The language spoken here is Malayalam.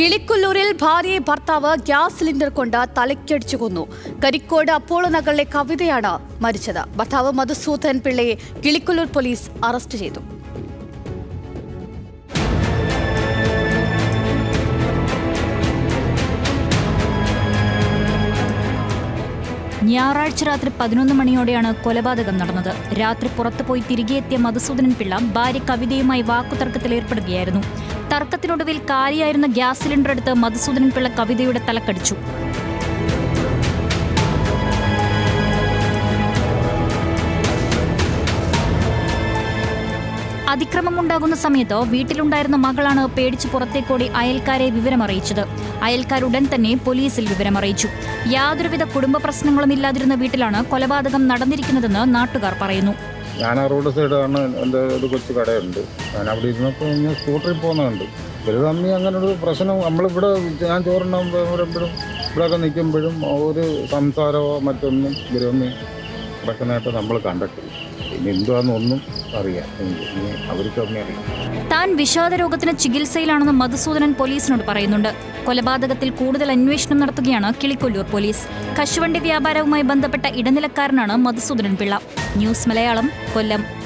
കിളിക്കുല്ലൂരിൽ ഭാര്യയെ ഭർത്താവ് ഗ്യാസ് സിലിണ്ടർ കൊണ്ട് തലയ്ക്കടിച്ചു കൊന്നു. കരിക്കോട് അപ്പോളോ നഗറിലെ കവിതയാണ് മരിച്ചത്. ഭർത്താവ് മധുസൂദൻ പിള്ളയെ കിളിക്കുല്ലൂർ പോലീസ് അറസ്റ്റ് ചെയ്തു. ഞായറാഴ്ച രാത്രി പതിനൊന്ന് മണിയോടെയാണ് കൊലപാതകം നടന്നത്. രാത്രി പുറത്തുപോയി തിരികെയെത്തിയ മധുസൂദനൻ പിള്ള ഭാര്യ കവിതയുമായി വാക്കുതർക്കത്തിൽ ഏർപ്പെടുകയായിരുന്നു തർക്കത്തിനൊടുവിൽ കാലിയായിരുന്ന ഗ്യാസ് സിലിണ്ടർ എടുത്ത് മധുസൂദനൻ പിള്ള കവിതയുടെ തലക്കടിച്ചു. അതിക്രമമുണ്ടാകുന്ന സമയത്ത് വീട്ടിലുണ്ടായിരുന്ന മകളാണ് പേടിച്ച് പുറത്തേക്കോടി അയൽക്കാരെ വിവരമറിയിച്ചത്. അയൽക്കാരുടൻ തന്നെ പോലീസിൽ വിവരമറിയിച്ചു. യാതൊരുവിധ കുടുംബ പ്രശ്നങ്ങളും ഇല്ലാതിരുന്ന വീട്ടിലാണ് കൊലപാതകം നടന്നിരിക്കുന്നതെന്ന് നാട്ടുകാർ പറയുന്നു. ഞാൻ ആ റോഡ് സൈഡാണ് എന്റെ ഒരു കൊച്ചു കടയുണ്ട്. ഞാൻ അവിടെ ഇരുന്നപ്പോൾ ഞാൻ സ്കൂട്ടറിൽ പോകുന്നുണ്ട്. ഒരു തമ്മി അങ്ങനെ ഒരു പ്രശ്നം നമ്മളിവിടെ ഞാൻ ചോറുണ്ടാകുമ്പോൾ വരുമ്പോഴും ഇവിടെയൊക്കെ നിൽക്കുമ്പോഴും ഒരു സംസാരമോ മറ്റൊന്നും ഇവരൊന്നും നടക്കുന്നതായിട്ട് നമ്മൾ കണ്ടിട്ടില്ല. പിന്നെ എന്തുവാന്നൊന്നും അറിയാം. ഇനി അവർക്ക് തന്നെ അറിയാം താൻ വിഷാദ രോഗത്തിന് ചികിത്സയിലാണെന്ന് മധുസൂദനൻ പോലീസിനോട് പറയുന്നുണ്ട്. കൊലപാതകത്തിൽ കൂടുതൽ അന്വേഷണം നടത്തുകയാണ് കിളിക്കൊല്ലൂർ പോലീസ്. കശുവണ്ടി വ്യാപാരവുമായി ബന്ധപ്പെട്ട ഇടനിലക്കാരനാണ് മധുസൂദനൻ പിള്ള. ന്യൂസ് മലയാളം കൊല്ലം.